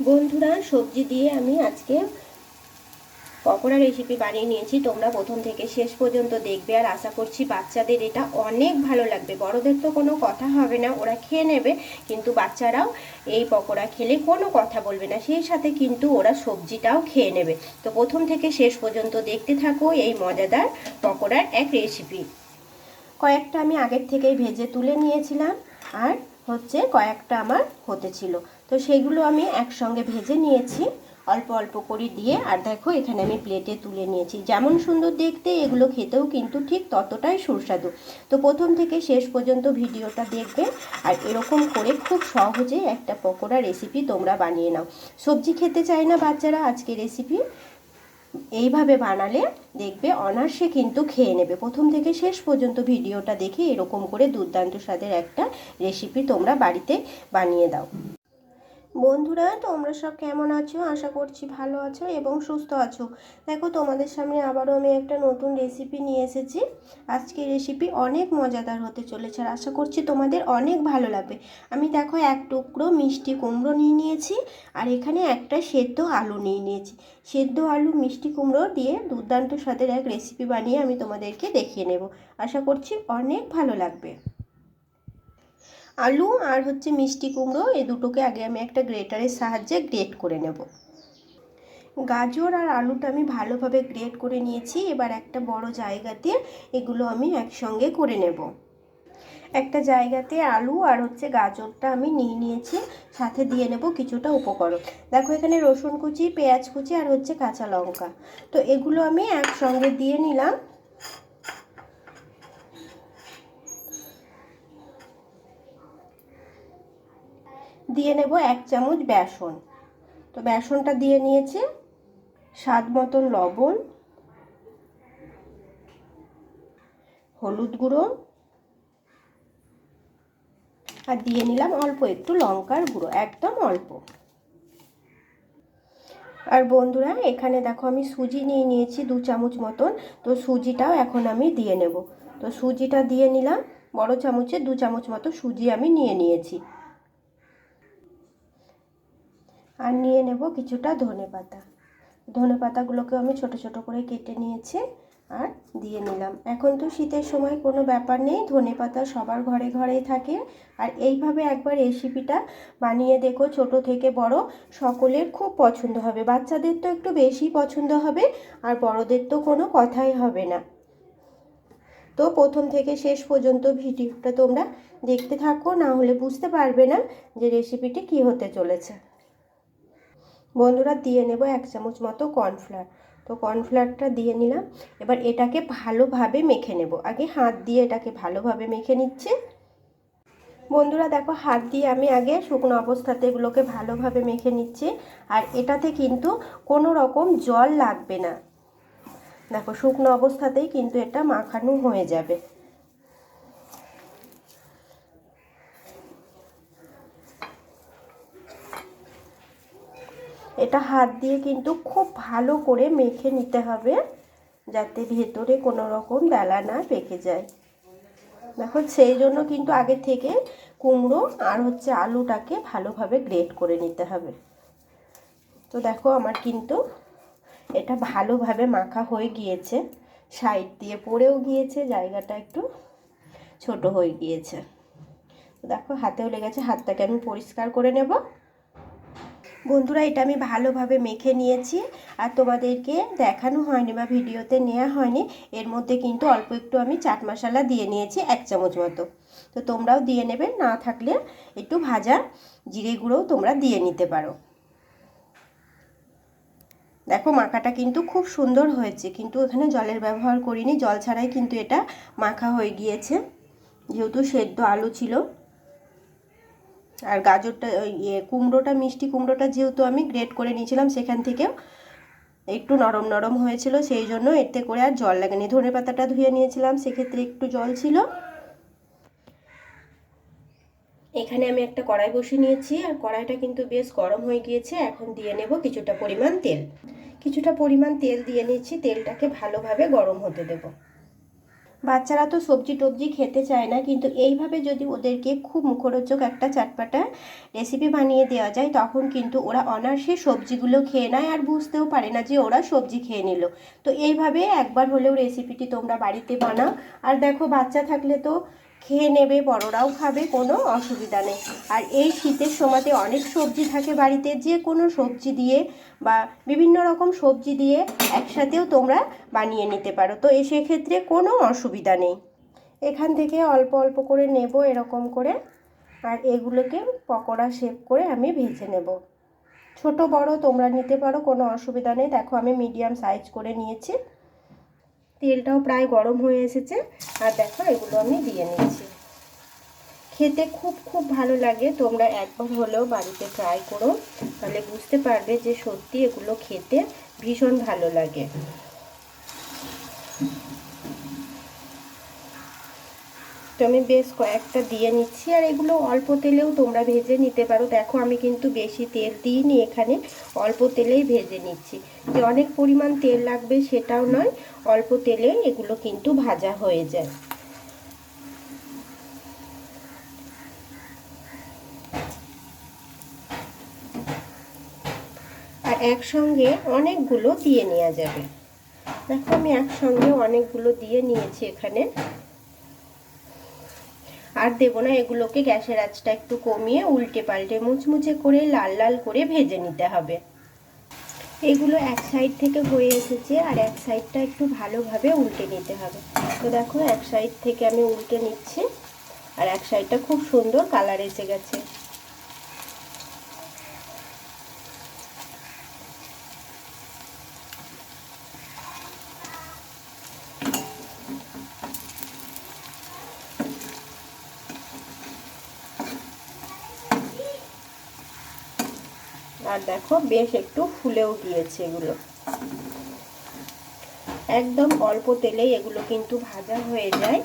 বন্ধুরা, সবজি দিয়ে আমি আজকে পকোড়া রেসিপি বানিয়ে নিয়েছি। তোমরা প্রথম থেকে শেষ পর্যন্ত দেখবে আর আশা করছি বাচ্চাদের এটা অনেক ভালো লাগবে। বড়দের তো কোনো কথা হবে না, ওরা খেয়ে নেবে, কিন্তু বাচ্চারাও এই পকোড়া খেলে কোনো কথা বলবে না। সেই সাথে কিন্তু ওরা সবজিটাও খেয়ে নেবে। তো প্রথম থেকে শেষ পর্যন্ত দেখতে থাকো এই মজাদার পকোড়ার এক রেসিপি কয়েকটা আমি আগের থেকেই ভেজে তুলে নিয়েছিলাম, আর হচ্ছে কয়েকটা আমার হতে ছিল। তো সেগুলো আমি একসঙ্গে ভেজে নিয়েছি। অল্প অল্প করে দিয়ে, আর দেখো এখানে আমি প্লেটে তুলে নিয়েছি। যেমন সুন্দর দেখতে, এগুলো খেতেও কিন্তু ঠিক ততটাই সুস্বাদু। তো প্রথম থেকে শেষ পর্যন্ত ভিডিওটা দেখবে, আর এরকম করে খুব সহজে একটা পকোড়া রেসিপি তোমরা বানিয়ে নাও। সবজি খেতে চায় না বাচ্চারা আজকে রেসিপি এইভাবে বানালে দেখবে অনার্সে কিন্তু খেয়ে নেবে। প্রথম থেকে শেষ পর্যন্ত ভিডিওটা দেখে এরকম করে দুর্দান্ত স্বাদের একটা রেসিপি তোমরা বাড়িতে বানিয়ে দাও। বন্ধুরা, তোমরা সব কেমন আছো? আশা করছি ভালো আছো এবং সুস্থ আছো। দেখো, তোমাদের সামনে আবারও আমি একটা নতুন রেসিপি নিয়ে এসেছি। আজকে রেসিপি অনেক মজাদার হতে চলেছে আর আশা করছি তোমাদের অনেক ভালো লাগবে। আমি দেখো, এক টুকরো মিষ্টি কুমড়ো নিয়ে নিয়েছি আর এখানে একটা সেদ্ধ আলু নিয়ে নিয়েছি। সেদ্ধ আলু, মিষ্টি কুমড়ো দিয়ে দুর্দান্ত স্বাদের এক রেসিপি বানিয়ে আমি তোমাদেরকে দেখিয়ে নেব। আশা করছি অনেক ভালো লাগবে। আলু আর হচ্ছে মিষ্টি কুমড়ো, এই দুটোকে আগে আমি একটা গ্রেটারের সাহায্যে গ্রেট করে নেব। গাজর আর আলুটা আমি ভালোভাবে গ্রেট করে নিয়েছি, এবার একটা বড় জায়গাতে এগুলো আমি একসঙ্গে করে নেব। একটা জায়গাতে আলু আর হচ্ছে গাজরটা আমি নিয়ে নিয়েছি, সাথে দিয়ে নেব কিছুটা উপকরণ। দেখো এখানে রসুন কুচি, পেঁয়াজ কুচি আর হচ্ছে কাঁচা লঙ্কা। তো এগুলো আমি একসঙ্গে দিয়ে নিলাম। দিয়ে নেব এক চামচ বেসন। তো বেসনটা দিয়ে নিয়েছি স্বাদ মতন লবণ, হলুদ গুঁড়ো, আর দিয়ে নিলাম অল্প একটু লঙ্কার গুঁড়ো, একদম অল্প। আর বন্ধুরা, এখানে দেখো আমি সুজি নিয়ে নিয়েছি দু চামচ মতন, তো সুজিটাও এখন আমি দিয়ে নেব। তো সুজিটা দিয়ে নিলাম, বড় চামচে দু চামচ মতো সুজি আমি নিয়ে নিয়েছি। আর নিয়ে নেব কিছুটা ধনে পাতা। ধনে পাতাগুলোকে আমি ছোট ছোট করে কেটে নিয়েছি আর দিয়ে নিলাম। এখন তো শীতের সময় কোনো ব্যাপার নেই, ধনে পাতা সবার ঘরে ঘরেই থাকে। আর এইভাবে একবার রেসিপিটা বানিয়ে দেখো, ছোট থেকে বড়, সকলের খুব পছন্দ হবে। বাচ্চাদের তো একটু বেশি পছন্দ হবে, আর বড়দের তো কোনো কথাই হবে না। তো প্রথম থেকে শেষ পর্যন্ত ভিডিওটা তোমরা দেখতে থাকো, না হলে বুঝতে পারবে না যে রেসিপিটি কি হতে চলেছে। বন্ধুরা দিয়ে নেব এক চামচ মতো কর্নফ্লাওয়ার। তো কর্নফ্লাওয়ারটা দিয়ে নিলাম। এবার এটাকে ভালোভাবে মেখে নেব। আগে হাত দিয়ে এটাকে ভালোভাবে মেখে নিচ্ছে। বন্ধুরা দেখো, হাত দিয়ে আমি আগে শুকনো অবস্থাতে এগুলোকে ভালোভাবে মেখে নিচ্ছি। আর এটাতে কিন্তু কোনো রকম জল লাগবে না। দেখো, শুকনো অবস্থাতেই কিন্তু এটা মাখানো হয়ে যাবে। এটা হাত দিয়ে কিন্তু খুব ভালো করে মেখে নিতে হবে, যাতে ভেতরে কোনো রকম ডালা না পেকে যায়। দেখো, সেই জন্য কিন্তু আগে থেকে কুমড়ো আর হচ্ছে আলুটাকে ভালোভাবে গ্রেট করে নিতে হবে। তো দেখো, আমার কিন্তু এটা ভালোভাবে মাখা হয়ে গিয়েছে, সাইড দিয়ে পড়েও গিয়েছে, জায়গাটা একটু ছোট হয়ে গিয়েছে। দেখো, হাতেও লেগেছে, হাতটাকে আমি পরিষ্কার করে নেব। বন্ধুরা, এটা আমি ভালোভাবে মেখে নিয়েছি আর তোমাদেরকে দেখানো হয়নি বা ভিডিওতে নেওয়া হয়নি। এর মধ্যে কিন্তু অল্প একটু আমি চাট মশলা দিয়ে নিয়েছি, এক চামচ মতো। তো তোমরাও দিয়ে নেবে, না থাকলে একটু ভাজা জিরে গুঁড়োও তোমরা দিয়ে নিতে পারো। দেখো, মাখাটা কিন্তু খুব সুন্দর হয়েছে, কিন্তু এখানে জলের ব্যবহার করিনি। জল ছাড়াই কিন্তু এটা মাখা হয়ে গিয়েছে। যেহেতু সেদ্ধ আলু ছিল আর গাজরটা ইয়ে কুমড়োটা, মিষ্টি কুমড়োটা যেহেতু আমি গ্রেট করে নিয়েছিলাম সেখান থেকেও একটু নরম নরম হয়েছিল, সেই জন্য এতে করে আর জল লাগেনি। ধনে পাতাটা ধুয়ে নিয়েছিলাম, সেক্ষেত্রে একটু জল ছিল। এখানে আমি একটা কড়াই বসিয়ে নিয়েছি, আর কড়াইটা কিন্তু বেশ গরম হয়ে গিয়েছে, এখন দিয়ে নেব কিছুটা পরিমাণ তেল। কিছুটা পরিমাণ তেল দিয়ে নিচ্ছি তেলটাকে ভালোভাবে গরম হতে দেব। বাচ্চারা তো সবজি টবজি খেতে চায় না, কিন্তু এইভাবে যদি ওদেরকে খুব মুখরোচক একটা চাটপাটা রেসিপি বানিয়ে দেওয়া যায়, তখন কিন্তু ওরা অনার্সে সবজিগুলো খেয়ে নেয় আর বুঝতেও পারে না যে ওরা সবজি খেয়ে নিল। তো এইভাবে একবার হলেও রেসিপিটি তোমরা বাড়িতে বানাও। আর দেখো, বাচ্চা থাকলে তো খেয়ে নেবে, বড়রাও খাবে, কোনো অসুবিধা নেই। আর এই শীতের সময়তে অনেক সবজি থাকে বাড়িতে, যে কোনো সবজি দিয়ে বা বিভিন্ন রকম সবজি দিয়ে একসাথেও তোমরা বানিয়ে নিতে পারো। তো সেক্ষেত্রে কোনো অসুবিধা নেই। এখান থেকে অল্প অল্প করে নেব এরকম করে। আর এগুলোকে পকোড়া শেপ করে আমি ভেজে নেব। ছোট বড় তোমরা নিতে পারো, কোনো অসুবিধা নেই। দেখো আমি মিডিয়াম সাইজ করে নিয়েছি। তেলটাও প্রায় গরম হয়ে এসেছে। আর দেখো, এগুলো আমি দিয়ে নিয়েছি খেতে খুব খুব ভালো লাগে। তোমরা একবার হলেও বাড়িতে ট্রাই করো। তাহলে বুঝতে পারবে যে সত্যি এগুলো খেতে ভীষণ ভালো লাগে। তো আমি বেশ কয়েকটা দিয়ে নিচ্ছি। আর এগুলো অল্প তেলেও তোমরা ভেজে নিতে পারো। দেখো, আমি কিন্তু বেশি তেল দিইনি এখানে, অল্প তেলেই ভেজে নিচ্ছি। যে অনেক পরিমাণ তেল লাগবে সেটাও নয়, অল্প তেলে এগুলো কিন্তু ভাজা হয়ে যায়। আর একসঙ্গে অনেকগুলো দিয়ে নেওয়া যাবে। দেখো, আমি একসঙ্গে অনেকগুলো দিয়ে নিয়েছি এখানে। আর দেবো না, এগুলোকে গ্যাসের আঁচটা একটু কমিয়ে উল্টে পাল্টে মুচমুচে করে লাল লাল করে ভেজে নিতে হবে। এগুলো এক সাইড থেকে হয়ে এসেছে আর এক সাইডটা একটু ভালোভাবে উল্টে নিতে হবে। তো দেখো, এক সাইড থেকে আমি উল্টে নিচ্ছি আর এক সাইডটা খুব সুন্দর কালার এসে গেছে। আর দেখো বেশ একটু ফুলেও গিয়েছে এগুলো। একদম অল্প তেলেই এগুলো কিন্তু ভাজা হয়ে যায়।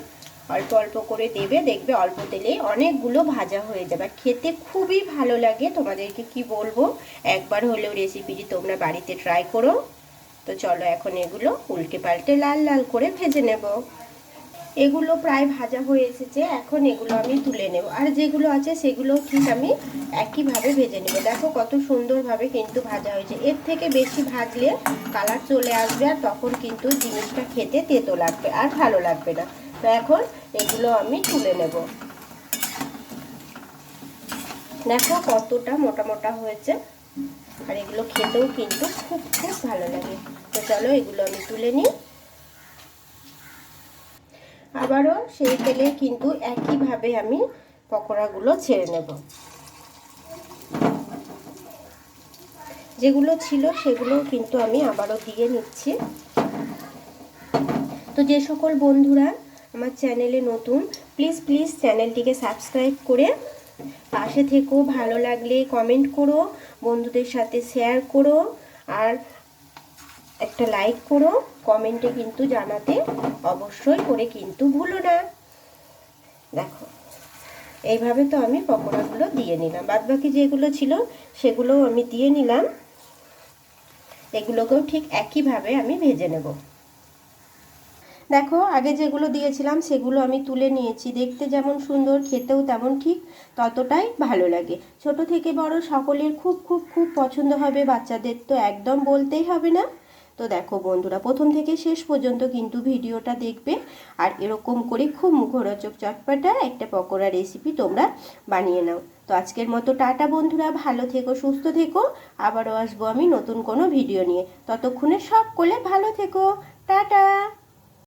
অল্প অল্প করে দেবে, দেখবে অল্প তেলেই অনেকগুলো ভাজা হয়ে যাবে। খেতে খুবই ভালো লাগে, তোমাদেরকে কি বলব? একবার হলেও রেসিপিটি তোমরা বাড়িতে ট্রাই করো। তো চলো এখন এগুলো উল্টে পাল্টে লাল লাল করে ভেজে নেব। এগুলো প্রায় ভাজা হয়ে এসেছে, এখন এগুলো আমি তুলে নেব। আর যেগুলো আছে সেগুলো ঠিক আমি একইভাবে ভেজে নেব। দেখো কত সুন্দরভাবে কিন্তু ভাজা হয়েছে। এর থেকে বেশি ভাজলে কালার চলে আসবে আর তখন কিন্তু জিনিসটা খেতে তেতো লাগবে আর ভালো লাগবে না। তো এখন এগুলো আমি তুলে নেব। দেখো কতটা মোটা মোটা হয়েছে। আর এগুলো খেতেও কিন্তু খুব খুব ভালো লাগে। তো চলো এগুলো আমি তুলে নিই। আবারও সেই তেলে কিন্তু একইভাবে আমি পকোড়াগুলো ছেড়ে নেব। যেগুলো ছিল সেগুলো কিন্তু আমি আবারও দিয়ে নিচ্ছি। তো যে সকল বন্ধুরা আমার চ্যানেলে নতুন প্লিজ প্লিজ চ্যানেলটিকে সাবস্ক্রাইব করে পাশে থেকেও ভালো লাগলে কমেন্ট করো, বন্ধুদের সাথে শেয়ার করো, আর একটা লাইক করো। কমেন্টে কিন্তু জানাতে অবশ্যই করে কিন্তু ভুলো না। দেখো, এইভাবে তো আমি পকোড়াগুলো দিয়ে নিলাম। বাদ বাকি যেগুলো ছিল, সেগুলোও আমি দিয়ে নিলাম। এগুলোকেও ঠিক একইভাবে আমি ভেজে নেব। দেখো, আগে যেগুলো দিয়েছিলাম, সেগুলো আমি তুলে নিয়েছি। দেখতে যেমন সুন্দর, খেতেও তেমন ঠিক ততটাই ভালো লাগে। ছোট থেকে বড় সকলের খুব খুব খুব পছন্দ হবে। বাচ্চাদের তো একদম বলতেই হবে না। তো দেখো বন্ধুরা, প্রথম থেকে শেষ পর্যন্ত কিন্তু ভিডিওটা দেখবে। আর এরকম করে খুব মুখরোচক চটপাটা একটা পকোড়া রেসিপি তোমরা বানিয়ে নাও। তো আজকের মতো টাটা বন্ধুরা, ভালো থেকো, সুস্থ থেকো। আবারও আসব আমি নতুন কোনো ভিডিও নিয়ে। ততক্ষণে সব করলে ভালো থেকো। টাটা!